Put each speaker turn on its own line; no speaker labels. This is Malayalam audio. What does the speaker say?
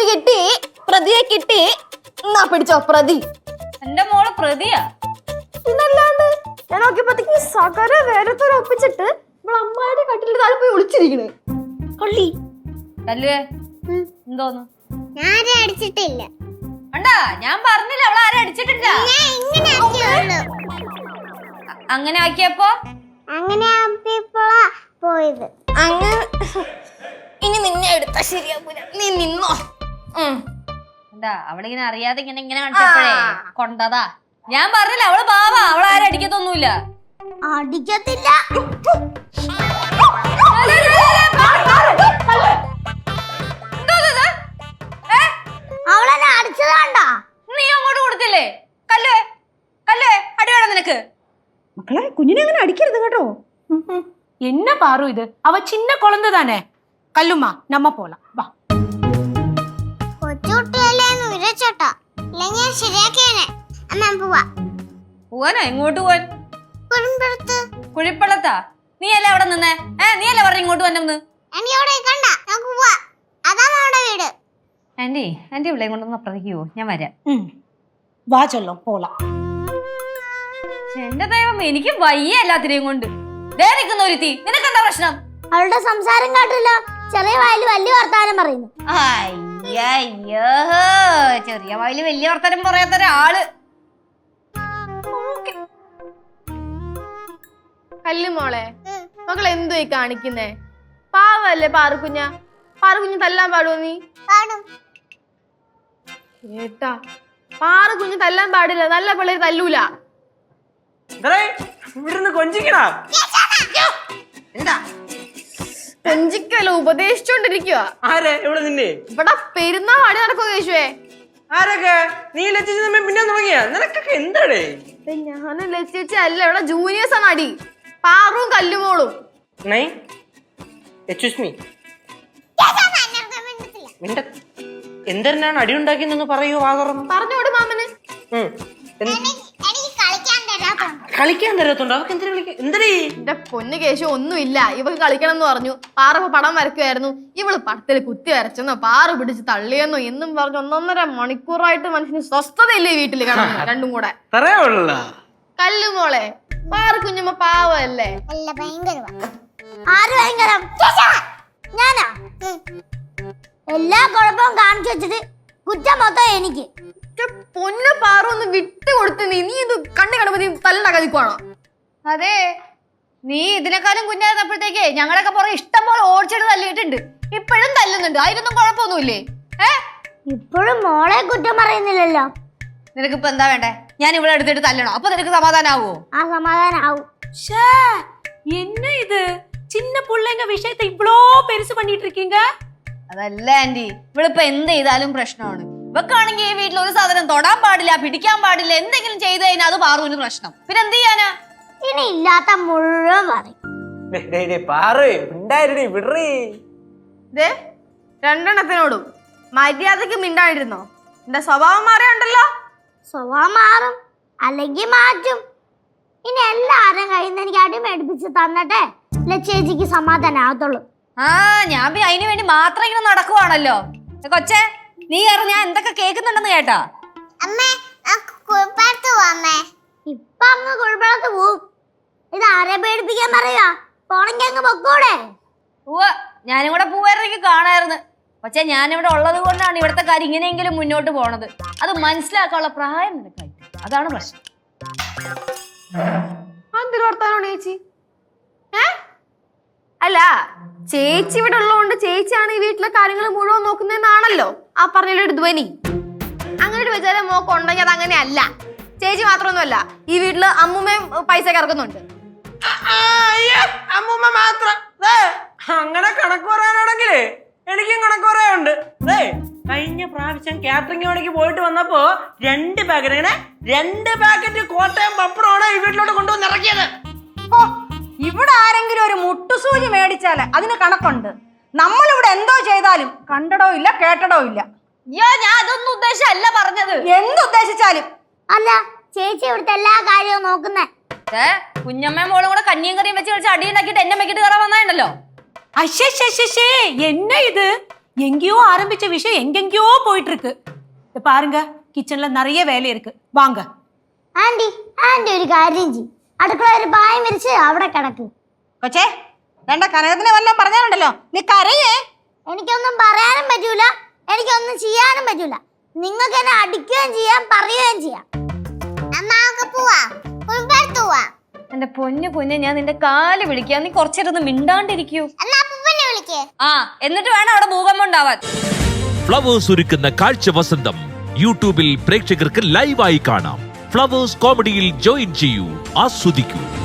കിട്ടി കിട്ടി പ്രതിയെ കിട്ടി. എന്നാ പിടിച്ചോ പ്രതി.
എന്റെ മോൾ പ്രതിയാ?
പിന്നല്ലാണ്ട് ഞാൻ നോക്കിയപ്പോഴത്തേക്ക് സകല വേരത്തോടെ ഒപ്പിച്ചിട്ട് ഇവിടെ അമ്മായുടെ കട്ടിലിൽ താഴെ പോയി ഒളിച്ചിരിക്കണ്. കൊള്ളി.
കല്ലുവേ എന്തോന്നു?
ഞാനും അടിച്ചിട്ടില്ല.
അണ്ടാ ഞാൻ പറഞ്ഞില്ല അവളെ ആരും അടിച്ചിട്ടില്ല.
ഞാൻ
അങ്ങനെ ആക്കിയപ്പോ?
അങ്ങനെ ആപ്പിയപ്പോഴാ പോയത്.
അങ്ങ് ഇനി നിന്നെ എടുത്താ ശരിയാവൂല. നീ നിന്നോ.
എന്താ അവളിങ്ങനെ അറിയാതെ ഇങ്ങനെ ഇങ്ങനെ കാണിച്ചപ്പോഴേ കൊണ്ടതാ ഞാൻ പറഞ്ഞില്ല അവള് പാവാ അവളെ ആരും അടിക്കത്തൊന്നുമില്ല
അടിക്കത്തില്ല അവളെന്നെ അടിച്ചത് കണ്ടോ
നീ അങ്ങോട്ട് കൊടുത്തില്ലേ കല്ലുവേ കല്ലുവേ അടി വേണം നിനക്ക്
മക്കളെ കുഞ്ഞിനെ അങ്ങനെ അടിക്കരുത് കേട്ടോ என்ன பாரு இது அவ சின்ன குழந்தை தானே கல்லுமா நம்ம போலாம் வா
ഞാൻ ശരിയാക്കിയാണ് അമ്മ പോവാ.
പോവാനാ? എങ്ങോട്ട് പോവാൻ?
കുഴിപ്പളത്ത്
കുഴിപ്പളത്താ നീ അല്ലേ അവിടെ നിന്നേ? ഏ നീ അല്ലേ പറഞ്ഞു ഇങ്ങോട്ട് വന്നെന്ന്
ആന്റി അവിടെ കണ്ട നമുക്ക് പോവാ. അതാണ് അവിടെ വീട്.
ആന്റി ആന്റി ഇവിടെ കൊണ്ടൊന്ന് അപ്പുറത്തേക്കുവോ ഞാൻ വരാം.
വാ ചൊല്ലോ
പോലാം എന്റെ ദൈവം എനിക്ക് വയ്യ എല്ലാത്തിനെയും കൊണ്ട്. ദേ നിൽക്കുന്ന ഒരുത്തി. നിനക്കെന്താ പ്രശ്നം?
അവളുടെ സംസാരം കാട്ടില്ല. ചെറിയ വായിൽ വലിയ വർത്താനം പറയുന്നു. ആയി.
അയ്യോ ചെറിയ വായിൽ വലിയ വർത്തനം പറയാത്ത ഒരാൾ.
കല്ല് മോളെ മകൾ എന്തുവായി കാണിക്കുന്നേ? പാവല്ലേ പാറുക്കുഞ്ഞ പാറുക്കുഞ്ഞ് തല്ലാൻ പാടുവോ നീ?
കേട്ടാ
ഏട്ടാ പാറുക്കുഞ്ഞ് തല്ലാൻ പാടില്ല നല്ല പിള്ളേര് തല്ലൂല.
ഇവിടുന്ന് കൊഞ്ചിക്കണ എന്താ?
കൊഞ്ചിക്കല്ലോ ഉപദേശിച്ചോണ്ടിരിക്കുക
ആരെ? ഇവിടെ നിന്നെ?
ഇവിടെ പെരുന്നാൾ അടി നടക്കുക കേശുവേ
ആരൊക്കെ? നീ തമ്മിൽ പിന്നെ തുടങ്ങിയ നിനക്കൊക്കെ എന്താടേ?
ഞാനും ലക്ഷ്യ അല്ല ഇവിടെ ജൂനിയേഴ്സ് ആണ് അടി. പാറും കല്ലുമോളും
നൈ മിണ്ട എന്തെന്നാണ് അടി ഉണ്ടാക്കിയെന്നൊന്ന് പറയൂ തുറന്ന്.
പറഞ്ഞോട് മാമന്
ഉം. എന്ത്-
എനിക്ക് കളിക്കാൻ തരാത്തോണ്ട്
കളിക്കാൻ തരത്തുണ്ടോ? അവർക്ക് എന്തിനാ കളിക്കാൻ? എന്തടേ
എന്റെ പൊന്നു കേശു ഒന്നുമില്ല. ഇവക്ക് കളിക്കണം എന്ന് പറഞ്ഞു. പാറ പടം വരയ്ക്കുമായിരുന്നു ഇവൾ പടത്തിൽ കുത്തി വരച്ചെന്നോ പാറ പിടിച്ച് തള്ളിയെന്നോ എന്നും പറഞ്ഞു ഒന്നൊന്നര മണിക്കൂറായിട്ട് മനുഷ്യന് സ്വസ്ഥതയില്ലേ വീട്ടിൽ കാണാൻ രണ്ടും കൂടെ. കല്ലുമോളെ പാറ കുഞ്ഞമ്മ പാവല്ലേ?
അല്ല ആര് ഭയങ്കരം? ഞാനാ? എല്ലാ കുഴപ്പവും കാണിച്ചു വെച്ചിട്ട് കുറ്റം മൊത്തം എനിക്ക്.
പൊന്ന് പാറ ഒന്ന് വിട്ടു കൊടുത്ത് നീ നീ ഇത് കണ്ണു കണ്ടപ്പോ നീ തല്ലുണ്ടാക്കാൻ നിൽക്കുവാണോ
അതെ നീ ഇതിനെക്കാളും കുഞ്ഞായിരുന്നപ്പോഴത്തേക്കേ ഞങ്ങളൊക്കെ പുറകെ ഇഷ്ടം പോലെ ഓടിച്ചിട്ട് തല്ലിയിട്ടുണ്ട് ഇപ്പോഴും തല്ലുന്നുണ്ട് അതിനൊന്നും കുഴപ്പമൊന്നുമില്ലേ ഏ
ഇപ്പോഴും മോളെ കുറ്റം പറയുന്നില്ലല്ലോ
നിനക്കിപ്പോ എന്താ വേണ്ടേ ഞാൻ ഇവിടെ എടുത്തിട്ട് തല്ലണം അപ്പൊ നിനക്ക് സമാധാനാവോ
ആ സമാധാനം ആവും
ஷே என்ன இது சின்ன பிள்ளைங்க விஷயத்தை இவ்ளோ பெருசு பண்ணிட்டு இருக்கீங்க
അതല്ല ആന്റി ഇവളിപ്പോ എന്ത് ചെയ്താലും പ്രശ്നമാണ് ഇവക്കാണെങ്കിൽ ഈ വീട്ടിൽ ഒരു സാധനം തൊടാൻ പാടില്ല പിടിക്കാൻ പാടില്ല എന്തെങ്കിലും ചെയ്തു കഴിഞ്ഞാൽ അത് പാറുവിന് പ്രശ്നം. പിന്നെ എന്ത് ചെയ്യാനാ?
ഇനി ഇല്ലാത്ത മുഴുവൻ പറയും.
രണ്ടെണ്ണത്തിനോടും മര്യാദയ്ക്ക് മിണ്ടായിരുന്നോ? എന്റെ സ്വഭാവം മാറിയുണ്ടല്ലോ?
സ്വഭാവം മാറും അല്ലെങ്കിൽ മാറ്റും. ഇനി എല്ലാരും കയ്യിൽ നിന്ന് എനിക്ക് അടിമേടിപ്പിച്ച് തന്നട്ടെ തന്നിട്ടേ ലച്ചേച്ചിക്ക് സമാധാനം ആവത്തുള്ളൂ
ആ ഞാൻ അതിന് വേണ്ടി മാത്രം ഇങ്ങനെ നടക്കുവാണല്ലോ. കൊച്ചേ നീ അറിഞ്ഞ ഞാൻ എന്തൊക്കെ കേൾക്കുന്നുണ്ടെന്ന് കേട്ടാ.
അമ്മേ വന്നേ ഇപ്പൊ അങ്ങ് കുഴപ്പമില്ലാത്ത പോവും. ഇത് ആരെ പേടിപ്പിക്കാൻ പറയാ പോണെങ്കിൽ അങ്ങ് പൊക്കൂടെ.
ഞാനും കൂടെ പോവായിരുന്നെങ്കിൽ കാണായിരുന്നു. പക്ഷെ ഞാനിവിടെ ഉള്ളത് കൊണ്ടാണ് ഇവിടുത്തെ കാര്യം ഇങ്ങനെയെങ്കിലും മുന്നോട്ട് പോണത്. അത് മനസ്സിലാക്കാനുള്ള പ്രായം നിനക്കായി. അതാണ് പ്രശ്നം.
ചേച്ചി? അല്ല ചേച്ചി ഇവിടെ ഉള്ളതുകൊണ്ട് ചേച്ചിയാണ് ഈ വീട്ടിലെ കാര്യങ്ങൾ മുഴുവൻ നോക്കുന്നതെന്നാണല്ലോ. ആ പറഞ്ഞൊരു ധ്വനി. അങ്ങനെ ഒരു വിചാരം മോക്ക് ഉണ്ടെങ്കിൽ അത് അങ്ങനെയല്ല. ചേച്ചി മാത്രമൊന്നുമല്ല ഈ വീട്ടിൽ അമ്മൂമ്മയും പൈസ കറക്കുന്നുണ്ട്
അമ്മൂമ്മ മാത്രം അങ്ങനെ കണക്ക് പറയാനാണെങ്കിലേ എനിക്കും കണക്ക് പറയാനുണ്ട്. കഴിഞ്ഞ പ്രാവശ്യം കാറ്ററിംഗ് പണിക്ക് പോയിട്ട് വന്നപ്പോ രണ്ട് പാക്കറ്റ് രണ്ട് പാക്കറ്റ് കോട്ടയം പപ്പടമാണ് ഈ വീട്ടിലോട്ട് കൊണ്ടുവന്ന് ഇറക്കിയത്.
ഇവിടെ ആരെങ്കിലും ഒരു മുട്ടുസൂചി മേടിച്ചാൽ അതിന് കണക്കുണ്ട്. നമ്മളിവിടെ എന്തോ ചെയ്താലും കണ്ടടോ ഇല്ല കേട്ടടോ ഇല്ല
അയ്യോ ഞാൻ അതൊന്നും ഉദ്ദേശമല്ല പറഞ്ഞത്
എന്തുദ്ദേശിച്ചാലും
അല്ല ചേച്ചി ഇവിടുത്തെ എല്ലാ കാര്യവും നോക്കുന്നേ
ഏ കുഞ്ഞമ്മയും മോളും കൂടെ കഞ്ഞിയും കറിയും വെച്ച് കളിച്ച് അടി ഉണ്ടാക്കിയിട്ട് എന്നെ വെക്കിട്ട് കയറാൻ വന്നാണ്ടല്ലോ
അശ്ശേ என்ன இது எங்கேயோ ஆரம்பிச்ச விஷயம் எங்கெங்கேயோ போயிட்டு இருக்கு இத பாருங்க கிச்சன்ல நிறைய வேலை இருக்கு வாங்க
ആന്റി ആന്റി ഒരു കാര്യം ചെയ്യും അടുക്കള ഒരു പായം വിരിച്ച് അവിടെ കിടക്ക്
കൊച്ചേ വേണ്ട കനകത്തിനെ വല്ലതും പറഞ്ഞാലുണ്ടല്ലോ. നീ കരയേ.
എനിക്കൊന്നും പറയാനും പറ്റൂല. എനിക്കൊന്നും ചെയ്യാനും പറ്റൂല. നിങ്ങൾക്ക് എന്നെ അടിക്കുകയും ചെയ്യാം പറയുകയും ചെയ്യാം. പോവാ?
എന്റെ പൊന്നു പൊന്നെ ഞാൻ നിന്റെ കാൽ വിളിക്കാം. നീ കുറച്ചേരൊന്ന് മിണ്ടാണ്ടിരിക്കൂ. ആ എന്നിട്ട് വേണം അവിടെ ഭൂകമ്പം ഉണ്ടാവാൻ.
ഫ്ലവേഴ്സ് ഒരുക്കുന്ന കാഴ്ച വസന്തം. യൂട്യൂബിൽ പ്രേക്ഷകർക്ക് ലൈവായി കാണാം. ഫ്ലവേഴ്സ് കോമഡിയിൽ ജോയിൻ ചെയ്യൂ ആസ്വദിക്കൂ.